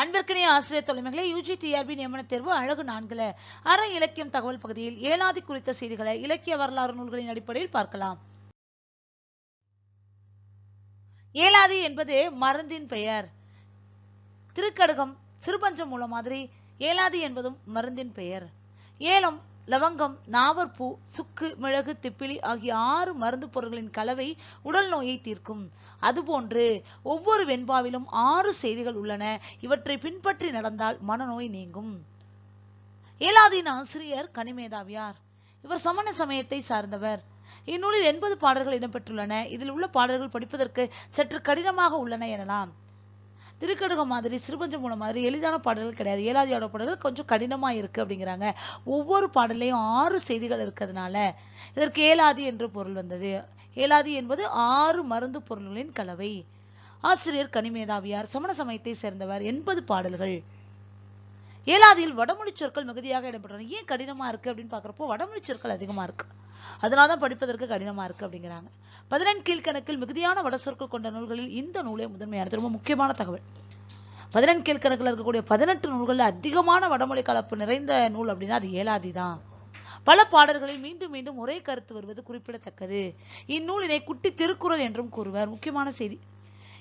அன்பிற்கினிய ஆசிரியர் தொலைமைகளை UG TRP நியமன தேர்வு அழகு நான்குல அற இலக்கியம் தகவல் பகுதியில் ஏலாதி குறித்த செய்திகளை இலக்கிய வரலாறு நூல்களின் அடிப்படையில் பார்க்கலாம். ஏலாதி என்பது மருந்தின் பெயர். திருக்கடுகம் சிறுபஞ்சம் மூலம் மாதிரி ஏலாதி என்பதும் மருந்தின் பெயர். ஏலம் லவங்கம் நாவற்பூ சுக்கு மிளகு திப்பிலி ஆகிய ஆறு மருந்து பொருட்களின் கலவை உடல் நோயை தீர்க்கும். அதுபோன்று ஒவ்வொரு வெண்பாவிலும் ஆறு செய்திகள் உள்ளன. இவற்றை பின்பற்றி நடந்தால் மனநோய் நீங்கும். ஏலாதியின் ஆசிரியர் கனிமேதாவியார். இவர் சமண சமயத்தை சார்ந்தவர். இந்நூலில் எண்பது பாடல்கள் இடம்பெற்றுள்ளன. இதில் உள்ள பாடல்கள் படிப்பதற்கு சற்று கடினமாக உள்ளன எனலாம். திருக்கடுக மாதிரி சிறுபஞ்சம் மூலம் மாதிரி எளிதான பாடல்கள் கிடையாது. ஏலாதியோட பாடல்கள் கொஞ்சம் கடினமா இருக்கு அப்படிங்கிறாங்க. ஒவ்வொரு பாடல்லையும் ஆறு செய்திகள் இருக்கிறதுனால இதற்கு ஏலாதி என்று பொருள் வந்தது. ஏலாதி என்பது ஆறு மருந்து பொருள்களின் கலவை. ஆசிரியர் கனிமேதாவியார் சமண சமயத்தை சேர்ந்தவர் எண்பது பாடல்கள். ஏலாதியில் வடமொழி சொற்கள் மிகுதியாக இடம்பெற்றன. ஏன் கடினமா இருக்கு அப்படின்னு பாக்குறப்போ வடமொழி சொற்கள் அதிகமா அதனால தான் படிப்பதற்கு கடினமா இருக்கு அப்படிங்கிறாங்க. பதினெண் கீழ்கணக்கில் மிகுதியான வட சொற்கள் கொண்ட நூல்களில் இந்த நூலே முதன்மையானது. ரொம்ப முக்கியமான தகவல். பதினெண் கீழ்கணக்கில் இருக்கக்கூடிய பதினெட்டு நூல்களில் அதிகமான வடமொழி கலப்பு நிறைந்த நூல் அப்படின்னா அது ஏலாதி தான். பல பாடல்களில் மீண்டும் மீண்டும் ஒரே கருத்து வருவது குறிப்பிடத்தக்கது. இந்நூலினை குட்டி திருக்குறள் என்றும் கூறுவர். முக்கியமான செய்தி.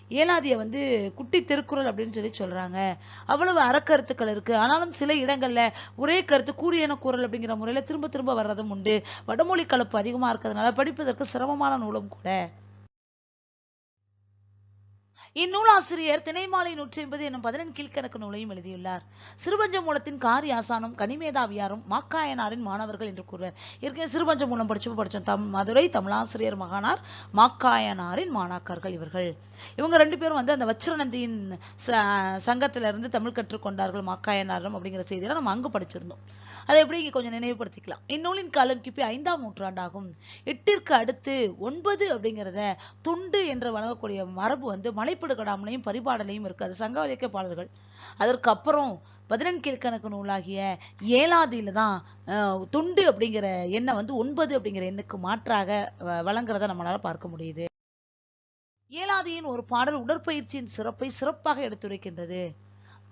ஏலாதிய வந்து குட்டி திருக்குறள் அப்படின்னு சொல்லி சொல்றாங்க. அவ்வளவு அறக்கருத்துக்கள் இருக்கு. ஆனாலும் சில இடங்கள்ல ஒரே கருத்து கூறியன குரல் அப்படிங்கிற முறையில திரும்ப திரும்ப வர்றதும் உண்டு. வடமொழி கலப்பு அதிகமா இருக்கிறதுனால படிப்பதற்கு சிரமமான நூலும் கூட. இந்நூலாசிரியர் திணைமாலை நூற்றி ஐம்பது எனும் பதினெண் கீழ்கணக்கு நூலையும் எழுதியுள்ளார். சிறுபஞ்ச மூலத்தின் காரியாசானும் கனிமேதாவியாரும் மாக்காயனாரின் மாணவர்கள் என்று கூறுவர். ஏற்கனவே சிறுபஞ்ச மூலம் படிச்சு படிச்சோம். தம் மதுரை தமிழாசிரியர் மகானார் மாக்காயனாரின் மாணாக்கர்கள் இவர்கள். இவங்க ரெண்டு பேரும் வந்து அந்த வச்சிரநந்தியின் சங்கத்திலிருந்து தமிழ் கற்றுக்கொண்டார்கள் மாக்காயனாரம் அப்படிங்கிற செய்தியெல்லாம் நம்ம அங்கு படிச்சிருந்தோம். அதை எப்படி இங்க கொஞ்சம் நினைவுபடுத்திக்கலாம்? இந்நூலின் காலம் கிபி ஐந்தாம் நூற்றாண்டாகும். எட்டிற்கு அடுத்து ஒன்பது அப்படிங்கிறத துண்டு என்று வழங்கக்கூடிய மரபு வந்து மலை மலைப்படுகடாமலையும் பரிபாடலையும் இருக்கு. அது சங்க இலக்கிய பாடல்கள் அதற்கு அப்புறம் பதினெண் கீழ்கணக்கு நூலாகிய ஏழாதியில தான் துண்டு அப்படிங்கிற எண்ணை வந்து ஒன்பது அப்படிங்கிற எண்ணுக்கு மாற்றாக வழங்குறத நம்மளால பார்க்க முடியுது. ஏலாதியின் ஒரு பாடல் உடற்பயிற்சியின் சிறப்பை சிறப்பாக எடுத்துரைக்கின்றது.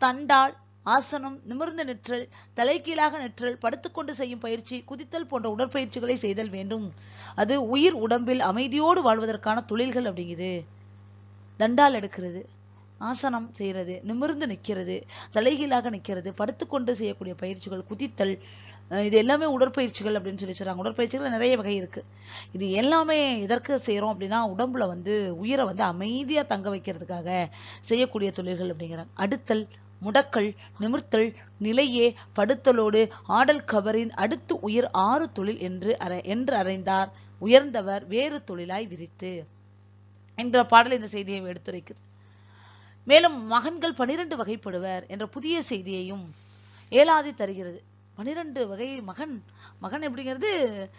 தண்டால் ஆசனம் நிமிர்ந்து நிற்றல் தலைகீழாக நிற்றல் படுத்துக்கொண்டு செய்யும் பயிற்சி குதித்தல் போன்ற உடற்பயிற்சிகளை செய்தல் வேண்டும். அது உயிர் உடம்பில் அமைதியோடு வாழ்வதற்கான தொழில்கள் அப்படிங்குது. தண்டால் எடுக்கிறது ஆசனம் செய்கிறது நிமிர்ந்து நிற்கிறது தலைகீழாக நிற்கிறது படுத்துக்கொண்டு செய்யக்கூடிய பயிற்சிகள் குதித்தல் இது எல்லாமே உடற்பயிற்சிகள் அப்படின்னு சொல்லி சொல்கிறாங்க உடற்பயிற்சிகள் நிறைய வகை இருக்கு. இது எல்லாமே எதற்கு செய்கிறோம் அப்படின்னா உடம்புல வந்து உயிரை வந்து அமைதியாக தங்க வைக்கிறதுக்காக செய்யக்கூடிய தொழில்கள் அப்படிங்கிறாங்க. அடுத்தல் முடக்கல் நிமிர்த்தல் நிலையே படுத்தலோடு ஆடல் கவரின் அடுத்து உயிர் ஆறு தொழில் என்று அறை என்று அறைந்தார் உயர்ந்தவர் வேறு தொழிலாய் விரித்து. இந்த பாடல் இந்த செய்தியை எடுத்துரைக்குது. மேலும் மகன்கள் பனிரெண்டு வகைப்படுவர் என்ற புதிய செய்தியையும் ஏலாதி தருகிறது. பனிரெண்டு வகை மகன். மகன் எப்படிங்கிறது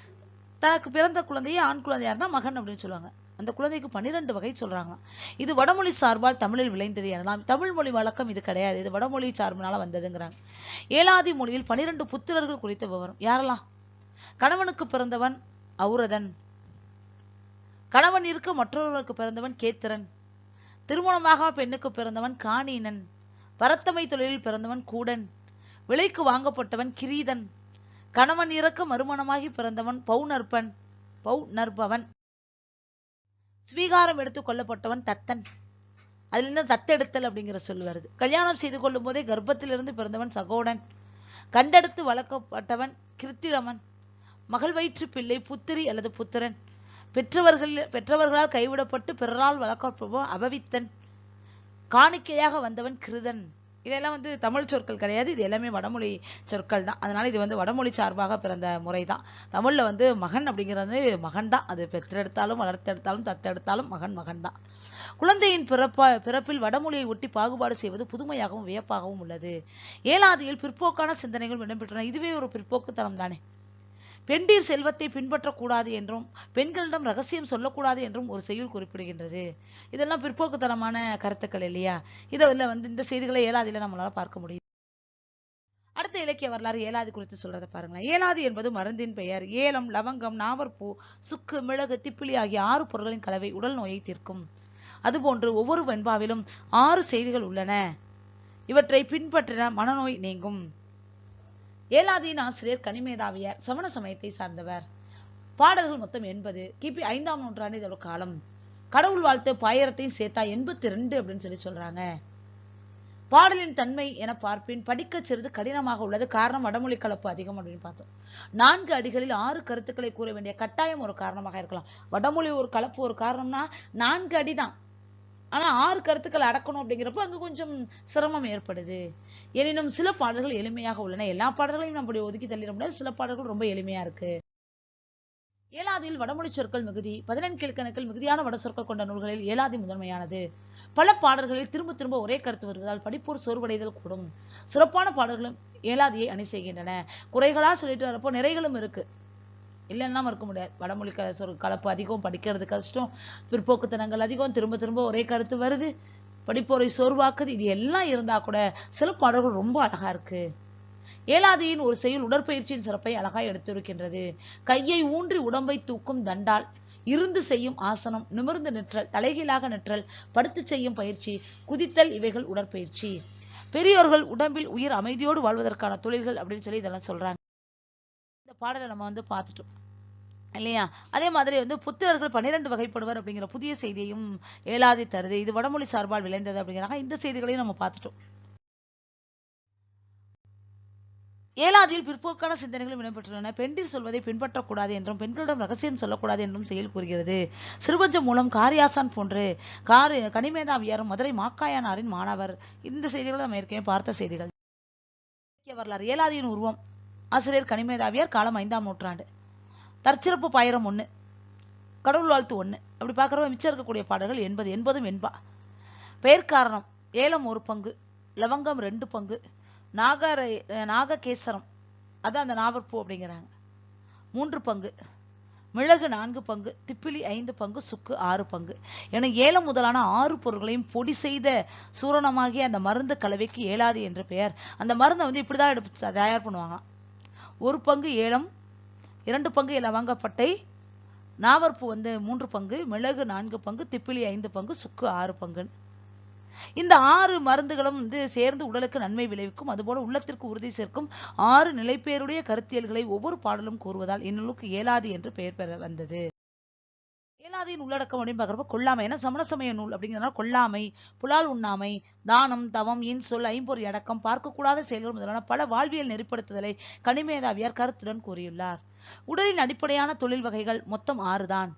தனக்கு பிறந்த குழந்தையே ஆண் குழந்தையா இருந்தால் மகன் அப்படின்னு சொல்லுவாங்க. அந்த குழந்தைக்கு பன்னிரண்டு வகை சொல்கிறாங்க இது வடமொழி சார்பால் தமிழில் விளைந்தது எனலாம். தமிழ் மொழி வழக்கம் இது கிடையாது. இது வடமொழி சார்பினால வந்ததுங்கிறாங்க. ஏலாதி மொழியில் பனிரெண்டு புத்திரர்கள் குறித்த விவரம். யாரெல்லாம்? கணவனுக்கு பிறந்தவன் அவுரதன். கணவன் இருக்க மற்றொருவருக்கு பிறந்தவன் கேத்திரன். திருமணமாக பெண்ணுக்கு பிறந்தவன் காணீனன் பரத்தமை தொழிலில் பிறந்தவன் கூடன். விலைக்கு வாங்கப்பட்டவன் கிரீதன். கணவன் இறக்க மறுமணமாகி பிறந்தவன் பௌநற்பன் பௌ நற்பவன் ஸ்வீகாரம் எடுத்து கொள்ளப்பட்டவன் தத்தன். அதுல இருந்து தத்தெடுத்தல் அப்படிங்கிற சொல் வருது. கல்யாணம் செய்து கொள்ளும் போதே கர்ப்பத்திலிருந்து பிறந்தவன் சகோடன். கண்டெடுத்து வளர்க்கப்பட்டவன் கிருத்திரமன். மகள் வயிற்று பிள்ளை புத்திரி அல்லது புத்திரன். பெற்றவர்கள் பெற்றவர்களால் கைவிடப்பட்டு பிறரால் வளர்க்கப்பட்டவன் அபவித்தன். காணிக்கையாக வந்தவன் கிருதன். இதெல்லாம் வந்து தமிழ் சொற்கள் கிடையாது. இது எல்லாமே வடமொழி சொற்கள் தான். அதனால இது வந்து வடமொழி சார்பாக பிறந்த முறை தான். தமிழ்ல வந்து மகன் அப்படிங்கிறது மகன் தான். அது பெற்றெடுத்தாலும் வளர்த்தெடுத்தாலும் தத்தெடுத்தாலும் மகன் மகன் தான். குழந்தையின் பிறப்பா பிறப்பில் வடமொழியை ஒட்டி பாகுபாடு செய்வது புதுமையாகவும் வியப்பாகவும் உள்ளது. ஏழாதியில் பிற்போக்கான சிந்தனைகள் இடம்பெற்றன. இதுவே ஒரு பிற்போக்குத்தனம் தானே பெண்டீர் செல்வத்தை பின்பற்றக்கூடாது என்றும் பெண்களிடம் ரகசியம் சொல்லக்கூடாது என்றும் ஒரு செய்யுள் குறிப்பிடுகின்றது. இதெல்லாம் பிற்போக்குத்தனமான கருத்துக்கள் இல்லையா? இதை வந்து இந்த செய்திகளை ஏழாதியில் நம்மளால் பார்க்க முடியும் அடுத்த இலக்கிய வரலாறு ஏலாதி குறித்து சொல்றதை பாருங்களேன். ஏலாதி என்பது மருந்தின் பெயர். ஏலம் லவங்கம் நாவற்பூ சுக்கு மிளகு திப்பிலி ஆகிய ஆறு பொருட்களின் கலவை உடல் நோயை தீர்க்கும். அதுபோன்று ஒவ்வொரு வெண்பாவிலும் ஆறு செய்திகள் உள்ளன. இவற்றை பின்பற்றின மனநோய் நீங்கும். ஏலாதியின் ஆசிரியர் கனிமேதாவியார் சமண சமயத்தை சார்ந்தவர். பாடல்கள் மொத்தம் எண்பது. கிபி ஐந்தாம் நூற்றாண்டு இதோட காலம். கடவுள் வாழ்த்து பாயிரத்தையும் சேர்த்தா எண்பத்தி ரெண்டு அப்படின்னு சொல்லி சொல்றாங்க. பாடலின் தன்மை என பார்ப்பின் படிக்க சிறிது கடினமாக உள்ளது. காரணம் வடமொழி கலப்பு அதிகம் அப்படின்னு பார்த்தோம். நான்கு அடிகளில் ஆறு கருத்துக்களை கூற வேண்டிய கட்டாயம் ஒரு காரணமாக இருக்கலாம். வடமொழி ஒரு கலப்பு ஒரு காரணம்னா நான்கு அடிதான். ஆனால் ஆறு கருத்துக்கள் அடக்கணும் அப்படிங்கிறப்ப அங்கே கொஞ்சம் சிரமம் ஏற்படுது. எனினும் சில பாடல்கள் எளிமையாக உள்ளன. எல்லா பாடல்களையும் நம்ம ஒதுக்கி தள்ளிட முடியாது. சில பாடல்கள் ரொம்ப எளிமையாக இருக்கு. ஏலாதியில் வடமொழி சொற்கள் மிகுதி பதினெண் கீழ்கணக்கில் மிகுதியான வட சொற்கள் கொண்ட நூல்களில் ஏலாதி முதன்மையானது. பல பாடல்களில் திரும்ப திரும்ப ஒரே கருத்து வருவதால் படிப்போர் சோர்வடைதல் கூடும். சிறப்பான பாடல்களும் ஏலாதியை அணி செய்கின்றன. குறைகளா சொல்லிட்டு வரப்போ நிறைகளும் இருக்கு. இல்லைன்னா மறுக்க முடியாது. வடமொழி க சொல் கலப்பு அதிகம் படிக்கிறது கஷ்டம் பிற்போக்குத்தனங்கள் அதிகம் திரும்ப திரும்ப ஒரே கருத்து வருது. படிப்போரை சோர்வாக்குது. இது எல்லாம் இருந்தால் கூட சில பாடல்கள் ரொம்ப அழகாக இருக்குது ஏலாதியின் ஒரு செயல் உடற்பயிற்சியின் சிறப்பை அழகாய் எடுத்திருக்கின்றது. கையை ஊன்றி உடம்பை தூக்கும் தண்டால் இருந்து செய்யும் ஆசனம் நிமிர்ந்து நிற்றல் தலைகீழாக நிற்றல் படுத்து செய்யும் பயிற்சி குதித்தல் இவைகள் உடற்பயிற்சி. பெரியோர்கள் உடம்பில் உயிர் அமைதியோடு வாழ்வதற்கான தொழில்கள் அப்படின்னு சொல்லி இதெல்லாம் சொல்றாங்க. பாடலை நம்ம வந்து பார்த்துட்டோம். இல்லையா? அதே மாதிரி வந்து புத்திரர்கள் பன்னிரண்டு வகைப்படுவர் அப்படிங்கிற புதிய செய்தியையும் ஏலாதி தருது. இது வடமொழி சார்பால் விளைந்தது அப்படிங்கிறாங்க. இந்த செய்திகளையும் நம்ம பார்த்துட்டோம். ஏலாதியில் பிற்போக்கான சிந்தனைகளும் இடம்பெற்றுள்ளன. பெண்டில் சொல்வதை பின்பற்றக்கூடாது என்றும் பெண்களிடம் ரகசியம் சொல்லக்கூடாது என்றும் செயல் கூறுகிறது. சிறுபஞ்சம் மூலம் காரியாசான் போன்று காரி கனிமேதாவியாரும் மதுரை மாக்காயனாரின் மாணவர். இந்த செய்திகளை நம்ம ஏற்கனவே பார்த்த செய்திகள். வரலாறு. ஏலாதியின் உருவம். ஆசிரியர் கனிமேதாவியார் காலம் ஐந்தாம் நூற்றாண்டு. தற்சிறப்பு பாயிரம் ஒன்று கடவுள் வாழ்த்து ஒன்று அப்படி பார்க்கறப்ப மிச்சம் இருக்கக்கூடிய பாடல்கள் எண்பது எண்பதும் எண்பா பெயர் காரணம் ஏலம் ஒரு பங்கு லவங்கம் ரெண்டு பங்கு நாகர நாககேசரம் அதான் அந்த நாவற்பூ அப்படிங்கிறாங்க. மூன்று பங்கு மிளகு நான்கு பங்கு திப்பிலி ஐந்து பங்கு சுக்கு ஆறு பங்கு. என ஏலம் முதலான ஆறு பொருட்களையும் பொடி செய்த சூரணமாகிய அந்த மருந்து கலவைக்கு ஏலாது என்று பெயர். அந்த மருந்தை வந்து இப்படிதான் எடுத்து தயார் பண்ணுவாங்களாம். ஒரு பங்கு ஏலம் இரண்டு பங்கு லவங்கப்பட்டை நாவற்பு வந்து மூன்று பங்கு மிளகு நான்கு பங்கு திப்பிலி ஐந்து பங்கு சுக்கு ஆறு பங்குன்னு. இந்த ஆறு மருந்துகளும் வந்து சேர்ந்து உடலுக்கு நன்மை விளைவிக்கும். அதுபோல உள்ளத்திற்கு உறுதி சேர்க்கும் ஆறு நிலைப்பேருடைய கருத்தியல்களை ஒவ்வொரு பாடலும் கூறுவதால் இந்நூலுக்கு ஏலாதி என்று பெயர் பெற வந்தது. ஏலாதியின் உள்ளடக்கம் அப்படின்னு பார்க்குறப்ப கொல்லாமை. ஏன்னா சமண சமய நூல் அப்படிங்கிறதுனால கொல்லாமை புலால் உண்ணாமை தானம் தவம் இன் சொல் ஐம்பொறி அடக்கம் பார்க்கக்கூடாத செயல்கள் முதலான பல வாழ்வியல் நெறிப்படுத்துதலை கனிமேதாவியார் கருத்துடன் கூறியுள்ளார். உடலின் அடிப்படையான தொழில் வகைகள் மொத்தம் ஆறுதான்.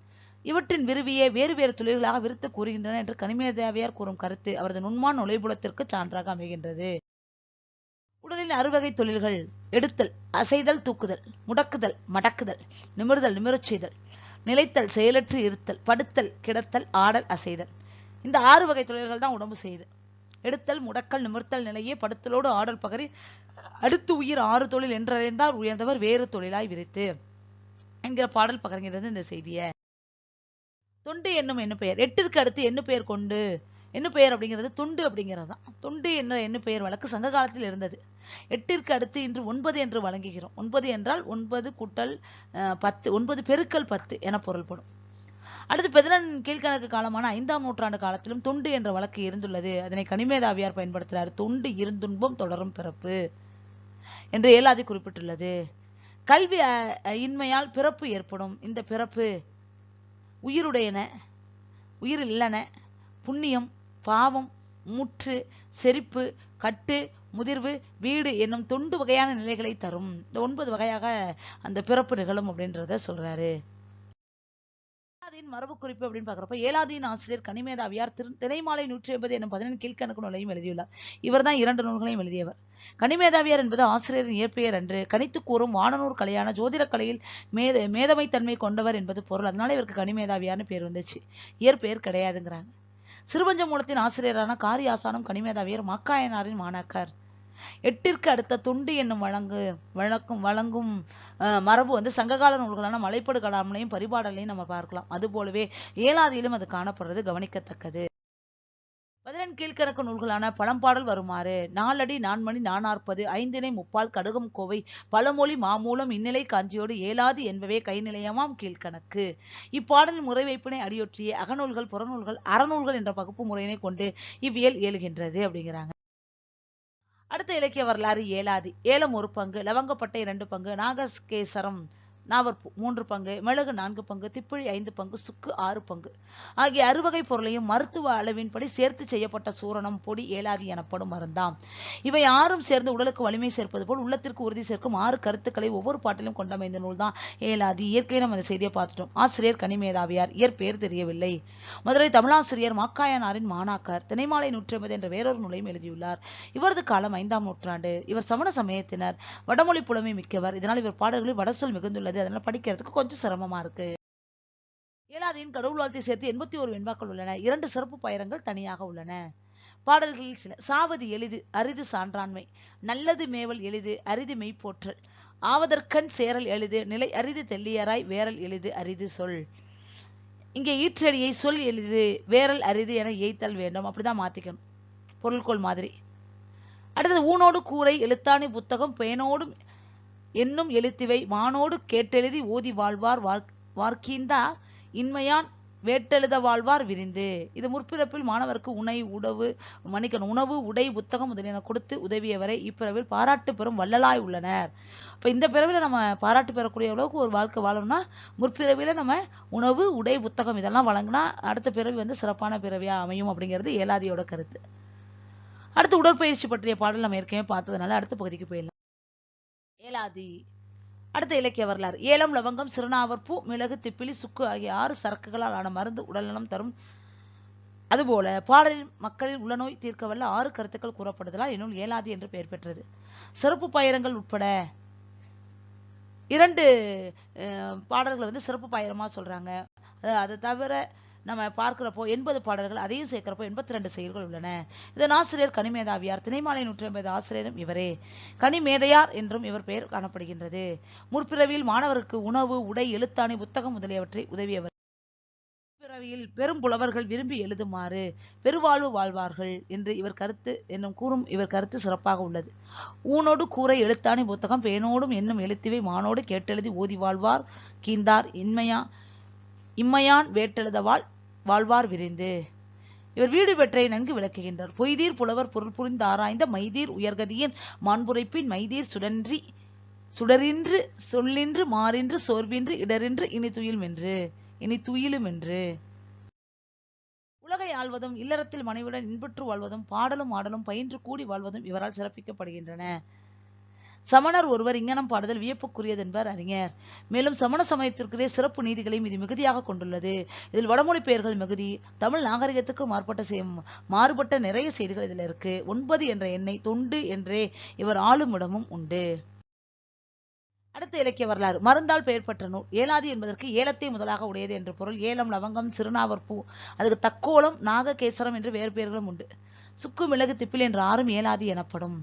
இவற்றின் விருவியே வேறு வேறு தொழில்களாக விருத்து கூறுகின்றன என்று கனிமேதாவியார் கூறும் கருத்து அவரது நுண்மான் நுழைபுலத்திற்கு சான்றாக அமைகின்றது. உடலின் அறுவகை தொழில்கள் எடுத்தல் அசைதல் தூக்குதல் முடக்குதல் மடக்குதல் நிமிர்தல் நிமிரச் செய்தல் நிலைத்தல் செயலற்று இருத்தல் படுத்தல் கிடத்தல் ஆடல் அசைதல். இந்த ஆறு வகை தொழில்கள் தான் உடம்பு செய்யுது. எடுத்தல் முடக்கல் நிமிர்த்தல் நிலையே படுத்தலோடு ஆடல் பகரி அடுத்து உயிர் ஆறு தொழில் என்றறிந்தார் உயர்ந்தவர் வேறு தொழிலாய் விரித்து. என்கிற பாடல் பகர்கிறது இந்த செய்தியை. தொண்டு என்னும் என்ன பெயர்? எட்டிற்கு அடுத்து என்ன பெயர் கொண்டு? என்ன பெயர் அப்படிங்கிறது? துண்டு அப்படிங்கிறது தான். தொண்டு என்ன என்ன பெயர்? வழக்கு சங்க காலத்தில் இருந்தது. எட்டிற்கு அடுத்து இன்று ஒன்பது என்று வழங்குகிறோம். ஒன்பது என்றால் ஒன்பது கூட்டல் பத்து ஒன்பது பெருக்கல் பத்து என பொருள்படும். அடுத்து பெதிரன் கீழ்கணக்கு காலமான ஐந்தாம் நூற்றாண்டு காலத்திலும் தொண்டு என்ற வழக்கு இருந்துள்ளது. அதனை கனிமேதாவியார் பயன்படுத்துகிறார். தொண்டு இருந்துன்பம் தொடரும் பிறப்பு என்று ஏலாதி குறிப்பிட்டுள்ளது. கல்வி இன்மையால் பிறப்பு ஏற்படும். இந்த பிறப்பு உயிருடையன உயிர் இல்லன புண்ணியம் பாவம் முற்று செரிப்பு கட்டு முதிர்வு வீடு என்னும் தொண்டு வகையான நிலைகளை தரும். இந்த ஒன்பது வகையாக அந்த பிறப்பு நிகழும் அப்படின்றத சொல்றாரு. ஏலாதியின் மரபு குறிப்பு அப்படின்னு பாக்குறப்ப ஏலாதியின் ஆசிரியர் கனிமேதாவியார் திரு திரைமாலை நூற்றி ஐம்பது என்னும் பதினெண் கீழ்கணக்கு நூலையும் எழுதியுள்ளார். இவர் தான் இரண்டு நூல்களையும் எழுதியவர். கனிமேதாவியார் என்பது ஆசிரியரின் இயற்பெயர் அன்று கணித்து கூறும் வானனூர் கலையான ஜோதிட கலையில் மேத மேதமை தன்மை கொண்டவர் என்பது பொருள். அதனால இவருக்கு கனிமேதாவியார்னு பேர் வந்துச்சு. இயற்பெயர் கிடையாதுங்கிறாங்க. சிறுபஞ்சமூலத்தின் ஆசிரியரான காரியாசானும் கனிமேதாவியர் மாக்காயனாரின் மாணாக்கர். எட்டிற்கு அடுத்த துண்டு என்னும் வழங்கு வழக்கும் வழங்கும் மரபு வந்து சங்ககால நூல்களான மலைப்படு கடாமலையும் பரிபாடலையும் நம்ம பார்க்கலாம். அது போலவே ஏலாதியிலும் அது காணப்படுறது கவனிக்கத்தக்கது. பதினெண் கீழ்கணக்கு நூல்களான பழம்பாடல் வருமாறு நாலடி நான்மணி நானாற்பது ஐந்தினை முப்பால் கடுகம் கோவை பழமொழி மாமூலம் இந்நிலை காஞ்சியோடு ஏலாது என்பவே கைநிலையமாம் கீழ்கணக்கு. இப்பாடலின் முறை வைப்பினை அடியொற்றிய அகநூல்கள் புறநூல்கள் அறநூல்கள் என்ற பகுப்பு முறையினை கொண்டு இவ்வியல் இயலுகின்றது அப்படிங்கிறாங்க. அடுத்த இலக்கிய வரலாறு ஏலாதி ஏலம் ஒரு பங்கு லவங்கப்பட்டை இரண்டு பங்கு நாககேசரம் நாவற்பூ மூன்று பங்கு மிளகு நான்கு பங்கு திப்பிழி ஐந்து பங்கு சுக்கு ஆறு பங்கு. ஆகிய அறுவகை பொருளையும் மருத்துவ அளவின்படி சேர்த்து செய்யப்பட்ட சூரணம் பொடி ஏலாதி எனப்படும் மருந்தாம். இவை ஆறும் சேர்ந்து உடலுக்கு வலிமை சேர்ப்பது போல் உள்ளத்திற்கு உறுதி சேர்க்கும் ஆறு கருத்துக்களை ஒவ்வொரு பாட்டிலும் கொண்டமைந்த நூல் தான் ஏலாதி இயற்கையை நம்ம அந்த செய்தியை பார்த்துட்டோம். ஆசிரியர் கனிமேதாவியார் இயற்பெயர் தெரியவில்லை. மதுரை தமிழாசிரியர் மாக்காயனாரின் மாணாக்கர் தினைமாலை நூற்றம்பது என்ற வேறொரு நூலையும் எழுதியுள்ளார். இவரது காலம் ஐந்தாம் நூற்றாண்டு. இவர் சமண சமயத்தினர் வடமொழி புலமை மிக்கவர். இதனால் இவர் பாடல்களில் வடசொல் மிகுந்துள்ளது. வருது அதனால படிக்கிறதுக்கு கொஞ்சம் சிரமமா இருக்கு. ஏலாதியின் கடவுள் வாழ்த்தை சேர்த்து எண்பத்தி ஒரு வெண்பாக்கள் உள்ளன. இரண்டு சிறப்பு பயிரங்கள் தனியாக உள்ளன. பாடல்களில் சில சாவது எளிது அரிது சான்றாண்மை. நல்லது மேவல் எளிது அரிது மெய்ப்போற்றல் ஆவதற்கண் சேரல் எளிது நிலை அரிது தெல்லியராய் வேரல் எளிது அரிது சொல். இங்கே ஈற்றடியை சொல் எளிது வேரல் அரிது என ஏய்த்தல் வேண்டும். அப்படிதான் மாத்திக்கணும். பொருள்கோள் மாதிரி. அடுத்தது ஊனோடு கூரை எழுத்தாணி புத்தகம் பேனோடும் என்னும் எழுத்திவை வானோடு கேட்டெழுதி ஓதி வாழ்வார் வார்க்கீந்தா இன்மையான் வேட்டெழுத வாழ்வார் விரிந்து. இது முற்பிறப்பில் மாணவருக்கு உணை உணவு மன்னிக்கணும் உணவு உடை புத்தகம் முதலியன கொடுத்து உதவியவரை இப்பிறவில் பாராட்டு பெறும் வள்ளலாய் உள்ளனர். இப்போ இந்த பிறவில நம்ம பாராட்டு பெறக்கூடிய அளவுக்கு ஒரு வாழ்க்கை வாழணும்னா முற்பிறவில நம்ம உணவு உடை புத்தகம் இதெல்லாம் வழங்கினா அடுத்த பிறவி வந்து சிறப்பான பிறவியா அமையும் அப்படிங்கிறது ஏலாதியோட கருத்து. அடுத்து உடற்பயிற்சி பற்றிய பாடல் நம்ம ஏற்கனவே பார்த்ததுனால அடுத்த பகுதிக்கு போயிடலாம். ஏலாதி. அடுத்த இலக்கிய வரலாறு. ஏலம் லவங்கம் சிறுநாவற்பூ மிளகு திப்பிலி சுக்கு ஆகிய ஆறு சரக்குகளால் ஆன மருந்து உடல்நலம் தரும். அதுபோல பாடலில் மக்களில் உளநோய் தீர்க்க வல்ல ஆறு கருத்துக்கள் கூறப்படுதலால் என்னும் ஏலாதி என்று பெயர் பெற்றது. சிறப்பு பயிரங்கள் உட்பட இரண்டு பாடல்களை வந்து சிறப்பு பாயிரமா சொல்றாங்க. அதை தவிர நம்ம பார்க்கிறப்போ எண்பது பாடல்கள் அதையும் சேர்க்கிறப்போ எண்பத்தி ரெண்டு செயல்கள் உள்ளன. இதன் ஆசிரியர் கனிமேதாவியார் திணைமாலை நூற்றி ஐம்பது ஆசிரியரும் இவரே. கனிமேதையார் என்றும் இவர் பெயர் காணப்படுகின்றது. முற்பிறவியில் மாணவருக்கு உணவு உடை எழுத்தாணி புத்தகம் முதலியவற்றை உதவியவர். பிறவியில் பெரும் புலவர்கள் விரும்பி எழுதுமாறு பெருவாழ்வு வாழ்வார்கள் என்று இவர் கருத்து என்னும் கூறும் இவர் கருத்து சிறப்பாக உள்ளது. ஊனோடு கூரை எழுத்தாணி புத்தகம் பேனோடும் என்னும் எழுத்திவை மானோடு கேட்டெழுதி ஓதி வாழ்வார். கீந்தார் இன்மையா இம்மையான் வேட்டெழுதவாள். வாழ்வார் விரிந்து. இவர் வீடு பெற்றை நன்கு விளக்குகின்றார். பொய்தீர் புலவர் பொருள் புரிந்து ஆராய்ந்த மைதீர் உயர்கதியின் மாண்புரைப்பின் மைதீர் சுடன்றி சுடரின்று சொல்லின்று மாறின்று சோர்வின்று இடரின்று இனி துயில் என்று இனி துயிலும் என்று உலகை ஆள்வதும் இல்லறத்தில் மனைவியுடன் இன்புற்று வாழ்வதும் பாடலும் ஆடலும் பயின்று கூடி வாழ்வதும் இவரால் சிறப்பிக்கப்படுகின்றன. சமணர் ஒருவர் இங்கனம் பாடுதல் வியப்புக்குரியது என்பார் அறிஞர். மேலும் சமண சமயத்திற்குரிய சிறப்பு நீதிகளையும் இது மிகுதியாக கொண்டுள்ளது. இதில் வடமொழி பெயர்கள் மிகுதி தமிழ் நாகரிகத்துக்கு மாறுபட்ட மாறுபட்ட நிறைய செய்திகள் இதில் இருக்கு. ஒன்பது என்ற எண்ணை தொண்டு என்றே இவர் ஆளும் இடமும் உண்டு. அடுத்த இலக்கிய வரலாறு. மருந்தால் பெயர் பெற்ற நூல். ஏலாதி என்பதற்கு ஏலத்தை முதலாக உடையது என்ற பொருள். ஏலம் லவங்கம் சிறுநாவற்பூ அதுக்கு தக்கோலம் நாககேசரம் என்று வேறு பெயர்களும் உண்டு. சுக்கு மிளகு திப்பில் என்ற ஆறும் ஏலாதி எனப்படும்.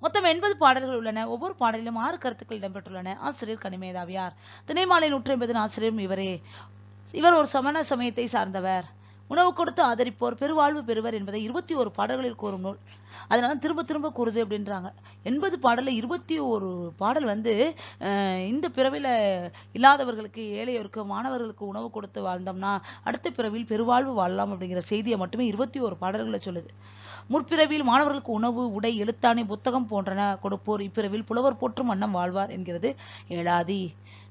மொத்தம் எண்பது பாடல்கள் உள்ளன. ஒவ்வொரு பாடலிலும் ஆறு கருத்துக்கள் இடம்பெற்றுள்ளன. ஆசிரியர் கனிமேதாவியார். திணைமாலை நூற்றி ஐம்பதின் ஆசிரியரும் இவரே. இவர் ஒரு சமண சமயத்தை சார்ந்தவர். உணவு கொடுத்து ஆதரிப்போர் பெருவாழ்வு பெறுவர் என்பதை இருபத்தி ஒரு பாடல்களில் கூறும் நூல் அதனால திரும்ப திரும்ப கூறுது அப்படின்றாங்க. எண்பது பாடலில் இருபத்தி ஒரு பாடல் வந்து இந்த பிறவியில் இல்லாதவர்களுக்கு ஏழையோருக்கு மாணவர்களுக்கு உணவு கொடுத்து வாழ்ந்தோம்னா அடுத்த பிறவியில் பெருவாழ்வு வாழலாம் அப்படிங்கிற செய்தியை மட்டுமே இருபத்தி ஒரு பாடல்களை சொல்லுது. முற்பிறவியில் மாணவர்களுக்கு உணவு உடை எழுத்தாணி புத்தகம் போன்றன கொடுப்போர். இப்பிறவில் புலவர் போற்றும் வண்ணம் வாழ்வார் என்கிறது ஏழாதி.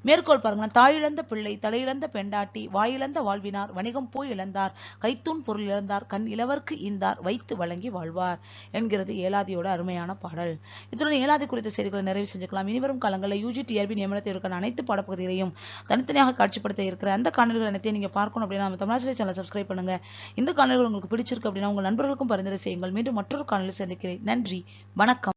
மேற்கோள் பாருங்களேன். தாயிழந்த பிள்ளை தலையிழந்த பெண்டாட்டி வாயிழந்த வாழ்வினார் வணிகம் போய் இழந்தார் கைத்தூண் பொருள் இழந்தார் கண் இளவர்க்கு ஈந்தார் வைத்து வழங்கி வாழ்வார். என்கிறது ஏலாதியோட அருமையான பாடல். இத்துடன் ஏலாதி குறித்த செய்திகளை நிறைவு செஞ்சுக்கலாம். இனிவரும் காலங்களில் யூஜி டிஆர்பி நியமனத்திற்கான அனைத்து பாடப்பகுதிகளையும் தனித்தனியாக காட்சிப்படுத்த இருக்கிற அந்த காணொலிகள் அனைத்தையும் நீங்க பார்க்கணும் அப்படின்னா நம்ம தமிழாசிரியர் சேனல் சப்ஸ்கிரைப் பண்ணுங்க. இந்த காணொலிகள் உங்களுக்கு பிடிச்சிருக்கு அப்படின்னா உங்கள் நண்பர்களுக்கும் பரிந்துரை செய்யுங்கள். மீண்டும் மற்றொரு காணொலி சந்திக்கிறேன். நன்றி. வணக்கம்.